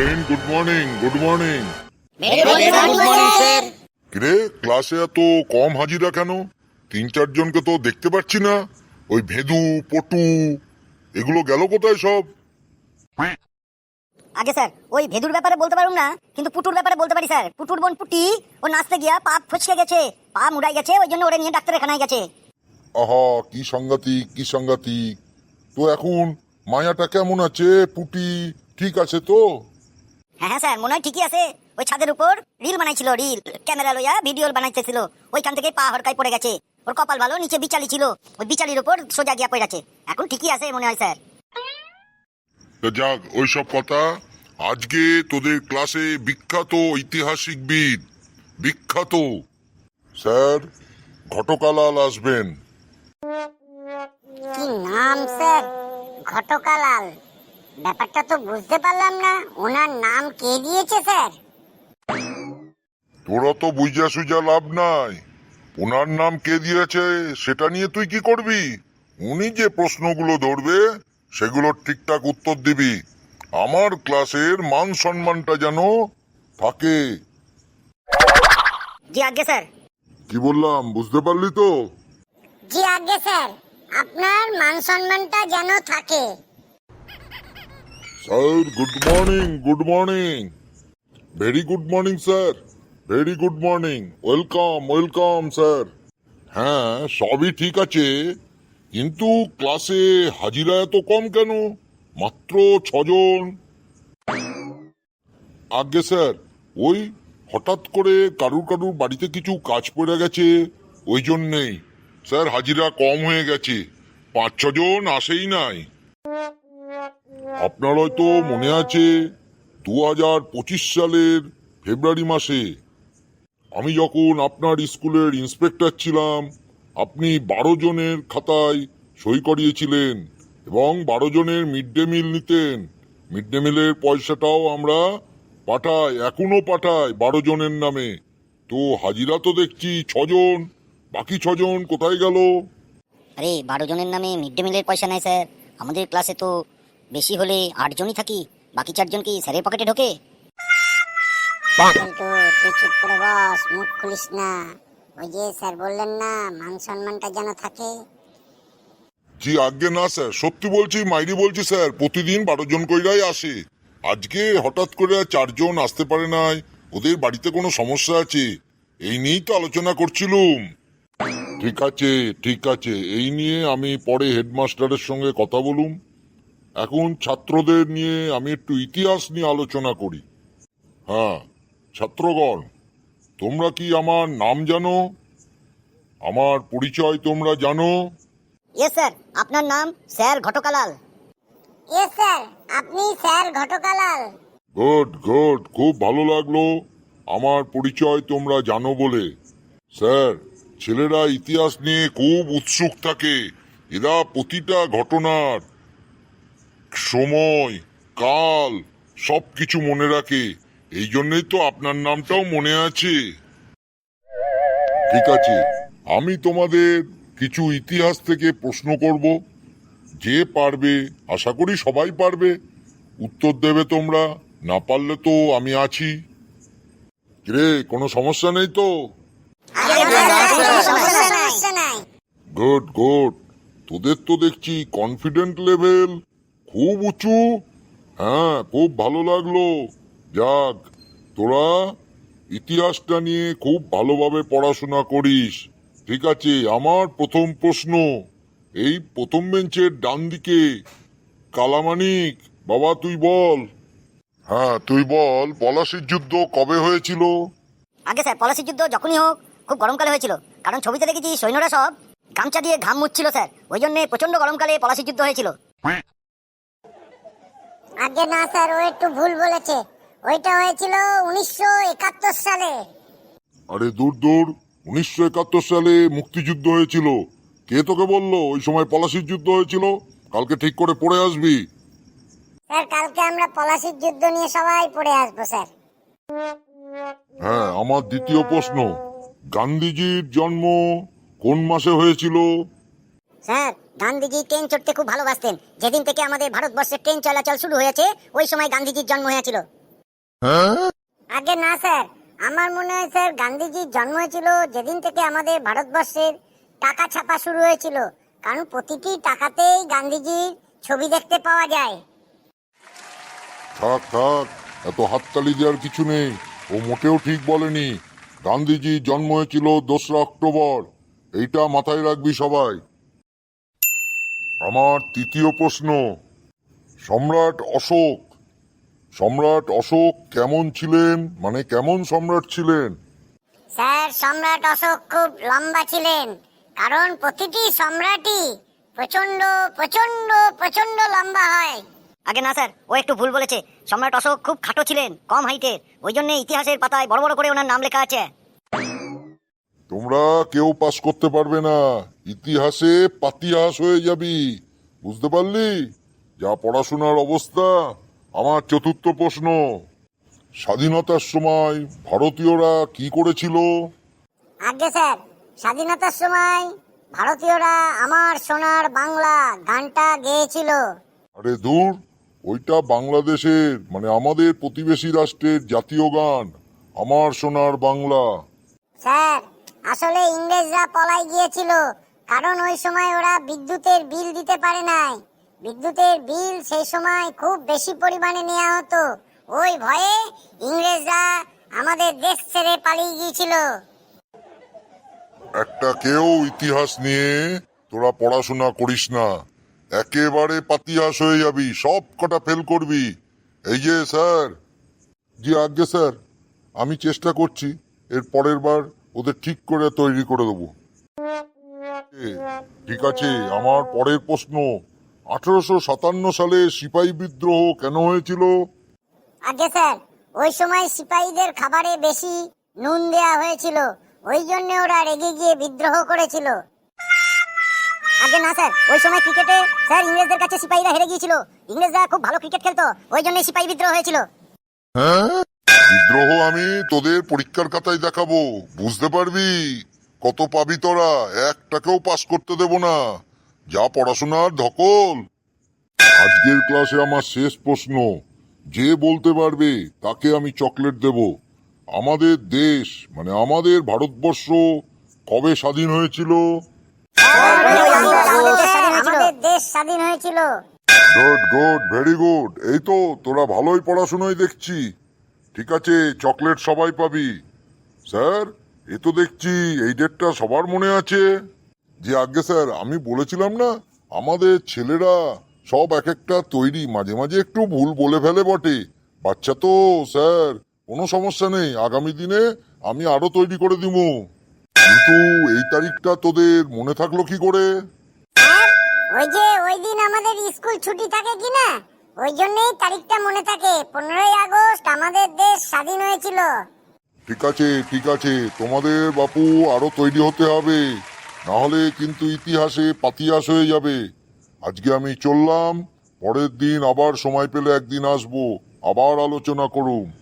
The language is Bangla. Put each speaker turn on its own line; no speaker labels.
Student good morning good morning কিরে ক্লাসে এত কম হাজিরা কেন? তিন চারজনকে তো দেখতে পাচ্ছি না। ওই ভেদু পটু এগুলো গেল কোথায় সব?
আগে স্যার ওই ভেদুর ব্যাপারে বলতে পারুম না কিন্তু পুটুর ব্যাপারে বলতে পারি স্যার। পুটুর বোন পুটি ও নাচতে গিয়া পা ফসকে গেছে পা মুড়াই গেছে ওই জন্য ওরে নিয়ে ডাক্তারখানায় গেছে।
আহা কি সাংঘাতিক কি সাংঘাতিক। তো এখন মায়াটা কেমন আছে পুটি? ঠিক আছে তো?
হ্যাঁ হ্যাঁ স্যার মনে হয় ঠিকই আছে। ওই ছাদের উপর রিল বানাইছিল রিল। ক্যামেরা লইয়া ভিডিও বানাইতেছিল। ওইখান থেকে পা হরকায় পড়ে গেছে। ওর কপাল ভালো নিচে বিচালি ছিল। ওই বিচালির উপর সোজা গিয়া পড়ে গেছে এখন ঠিকই আছে মনে হয় স্যার।
তা যাক ওইসব কথা। আজকে তোদের ক্লাসে বিখ্যাত ঐতিহাসিকবিদ বিখ্যাত। স্যার ঘটকালাল আসবেন।
কি নাম স্যার? ঘটকালাল। ব্যাপারটা তো বুঝতে পারলাম না। ওনার নাম কে দিয়েছে স্যার?
তোরা তো বুঝা সুজা লাভ নাই। ওনার নাম কে দিয়েছে সেটা নিয়ে তুই কি করবি? উনি যে প্রশ্নগুলো ধরবে সেগুলোর ঠিকঠাক উত্তর দিবি। আমার ক্লাসের মান সম্মানটা যেন থাকে
জি আগে স্যার।
কি বললাম বুঝতে পারলি তো?
জি আগে স্যার। আপনার মান সম্মানটা যেন থাকে।
Sir good morning good morning very good morning sir very good morning welcome welcome sir হ্যাঁ সবই ঠিক আছে। কিন্তু ক্লাসে হাজিরা এত কম কেন? মাত্র ছজন। আগে স্যার ওই হঠাৎ করে কারুর কারুর বাড়িতে কিছু কাজ পড়ে গেছে, ওই জন্যেই। স্যার, হাজিরা কম হয়ে গেছে। পাঁচ, ছজন আসেই নাই। আপনার হয়তো মনে আছে দু হাজার পঁচিশ সালের ফেব্রুয়ারি মাসে আমি যখন আপনার স্কুলের ইন্সপেক্টর ছিলাম, আপনি বারো জনের খাতায় সই করিয়েছিলেন এবং বারো জনের মিড ডে মিল নিতেন। মিড ডে মিলের পয়সাটাও আমরা পাঠাই, এখনও পাঠাই বারো জনের নামে। তো হাজিরা তো দেখছি ছজন, বাকি ছজন কোথায় গেল?
আরে, বারো জনের নামে মিড ডে মিলের পয়সা নাই স্যার। আমাদের ক্লাসে তো বেশি হলে আটজনই থাকি বাকি চারজন কি স্যারের পকেটে ঢোকে।
কিন্তু তুই চুপ করে বস মুখ খুলিস না। ওই যে স্যার বললেন না মান সম্মানটা যেন থাকে।
জি না স্যার। সত্যি বলছি মাইরি বলছি স্যার প্রতিদিন বারো জন কইরাই আসে। আজকে হঠাৎ করে চারজন আসতে পারে নাই। ওদের বাড়িতে কোনো সমস্যা আছে? এই নিয়েই তো আলোচনা করছিলুম। ঠিক আছে ঠিক আছে। এই নিয়ে আমি পরে হেডমাস্টারের সঙ্গে কথা বলুম। এখন ছাত্রদের নিয়ে আমি একটু ইতিহাস নিয়ে আলোচনা করি। হ্যাঁ ছাত্রগণ তোমরা কি আমার নাম জানো? আমার পরিচয় তোমরা জানো?
ইয়েস স্যার আপনার নাম স্যার ঘটকালাল।
স্যার আপনি স্যার ঘটকালাল।
Good good. খুব ভালো লাগল। আমার পরিচয় তোমরা জানো বলে। স্যার ছেলেরা ইতিহাস নিয়ে খুব উৎসুক থাকে। এরা প্রতিটা ঘটনার সময় কাল সব কিছু মনে রাখে। এই জন্যই তো আপনার নামটাও মনে আছে। ঠিক আছে আমি তোমাদের কিছু ইতিহাস থেকে প্রশ্ন করব। যে পারবে আশা করি সবাই পারবে। উত্তর দেবে তোমরা না পারলে তো আমি আছি। রে কোনো সমস্যা নেই তো? Good good. তোদের তো দেখছি কনফিডেন্ট লেভেল খুব উঁচু। হ্যাঁ খুব ভালো লাগল। যাক, তোরা ইতিহাসটা নিয়ে খুব ভালোভাবে পড়াশোনা করিস। ঠিক আছে, আমার প্রথম প্রশ্ন। এই প্রথম বেঞ্চের ডান দিকে কালামানিক, বাবা, তুই বল। হ্যাঁ তুই বল, পলাশির যুদ্ধ কবে হয়েছিল?
আগে স্যার, পলাশির যুদ্ধ যখনই হোক, খুব গরমকালে হয়েছিল। কারণ ছবিতে দেখেছি সৈন্যরা সব গামছা দিয়ে ঘাম মুচ্ছিল স্যার। ওই জন্য প্রচণ্ড গরমকালে পলাশির যুদ্ধ হয়েছিল।
আগে না স্যার ও একটু ভুল বলেছে। ওইটা হয়েছিল উনিশশো একাত্তর সালে।
আরে দূর দূর। উনিশশো একাত্তর সালে মুক্তিযুদ্ধ হয়েছিল। কে তোকে বলল? ওই সময় পলাশির যুদ্ধ হয়েছিল। কালকে ঠিক করে পড়ে আসবি।
স্যার কালকে আমরা পলাশির যুদ্ধ নিয়ে সবাই পড়ে আসব স্যার।
হ্যাঁ আমার দ্বিতীয় প্রশ্ন। গান্ধীজির জন্ম কোন মাসে হয়েছিল?
স্যার গান্ধীজি ট্রেন চড়তে খুব ভালোবাসতেন। যেদিন থেকে আমাদের ভারতবর্ষে ট্রেন চলাচল শুরু হয়েছে ওই সময় গান্ধীজির জন্ম হয়েছিল।
আগে না স্যার। আমার মনে হয় স্যার গান্ধীজির জন্ম হয়েছিল যেদিন থেকে আমাদের ভারতবর্ষের টাকা ছাপা শুরু হয়েছিল। কারণ প্রতিটি টাকাতেই গান্ধীজির ছবি দেখতে পাওয়া যায়।
থাক থাক এত হাততালি দেওয়ার কিছু নেই। ও মোটেও ঠিক বলেনি। গান্ধীজি জন্ম হয়েছিল দোসরা অক্টোবর। এইটা মাথায় রাখবি সবাই। আমার তৃতীয় প্রশ্ন। সম্রাট অশোক। সম্রাট অশোক কেমন ছিলেন? মানে কেমন সম্রাট ছিলেন?
স্যার সম্রাট অশোক খুব লম্বা ছিলেন কারণ প্রতিটি সম্রাটই প্রচণ্ড প্রচণ্ড প্রচণ্ড লম্বা হয়।
আগে না স্যার ও একটু ভুল বলেছে। সম্রাট অশোক খুব খাটো ছিলেন কম হাইটের। ওই জন্য ইতিহাসের পাতায় বড় বড় করে ওনার নাম লেখা আছে।
তোমরা কেউ পাস করতে পারবে না। ইতিহাসে পাতিহাস হয়ে যাবি। বুঝতে পারলি? যা পড়াশোনার অবস্থা আমার চতুর্থ প্রশ্ন। স্বাধীনতার সময় ভারতীয়রা কি করেছিল?
আগে স্যার স্বাধীনতার সময় ভারতীয়রা আমার সোনার বাংলা গানটা গেয়েছিল।
আরে দূর ওইটা বাংলাদেশের মানে আমাদের প্রতিবেশী রাষ্ট্রের জাতীয় গান আমার সোনার বাংলা।
স্যার আসলে ইংরেজরা পলাই গিয়েছিল, কারণ ওই সময় ওরা বিদ্যুতের বিল দিতে পারে নাই। বিদ্যুতের বিল সেই সময় খুব বেশি পরিমাণে নেওয়া হতো। ওই ভয়ে ইংরেজরা আমাদের দেশ ছেড়ে পালিয়ে গিয়েছিল।
একটা কেউ ইতিহাস নিয়ে তোরা পড়াশোনা করিস না। একেবারে পাতিহাস হয়ে যাবি, সব কটা ফেল করবি। এই যে, স্যার। জি, আজ্ঞে, স্যার। আমি চেষ্টা করছি, এর পরের বার ওদের ঠিক করে তৈরি করে দেবো। ঠিক আছে আমার পরের প্রশ্ন। আঠারোশো সাতান্ন সালে সিপাহী বিদ্রোহ কেন হয়েছিল?
আগে স্যার ওই সময় সিপাহীদের খাবারে বেশি নুন দেয়া হয়েছিল ওই জন্য ওরা রেগে গিয়ে বিদ্রোহ করেছিল।
আগে না স্যার ওই সময় ক্রিকেটে স্যার ইংরেজদের কাছে সিপাহীরা হেরে গিয়েছিল। ইংরেজরা খুব ভালো ক্রিকেট খেলতো ওই জন্য সিপাহী বিদ্রোহ হয়েছিল।
বিদ্রোহ আমি তোদের পরীক্ষার খাতায় দেখাবো বুঝতে পারবি? কত পাবি তোরা? একটাকেও পাস করতে দেব না। যা পড়াশোনার ধকল। আজকের ক্লাসে আমার শেষ প্রশ্ন। যে বলতে পারবে তাকে আমি চকলেট দেব। আমাদের দেশ মানে আমাদের ভারতবর্ষ কবে স্বাধীন হয়েছিল? Good good very good. এই তো তোরা ভালোই পড়াশোনাই দেখছি। ঠিক আছে চকলেট সবাই পাবি। স্যার, এ তো দেখছি, এই ডেটটা সবার মনে আছে। যে আগে স্যার, আমি বলেছিলাম না, আমাদের ছেলেরা সব এক একটা তৈরি, মাঝে মাঝে একটু ভুল বলে ফেলে বটে। বাচ্চা তো, স্যার, কোনো সমস্যা নেই, আগামী দিনে আমি আরও তৈরি করে দিব। কিন্তু এই তারিখটা তোদের মনে থাকল কি করে?
ওই যে ওই দিন আমাদের স্কুল ছুটি থাকে কি না ওই জন্যই তারিখটা মনে থাকে। পনেরোই আগস্ট আমাদের দেশ স্বাধীন হয়েছিল।
ঠিক আছে ঠিক আছে। তোমাদের বাপু আরও তৈরি হতে হবে। না হলে কিন্তু ইতিহাসে পাতিহাস হয়ে যাবে। আজকে আমি চললাম, পরের দিন আবার সময় পেলে একদিন আসব। আবার আলোচনা করুম।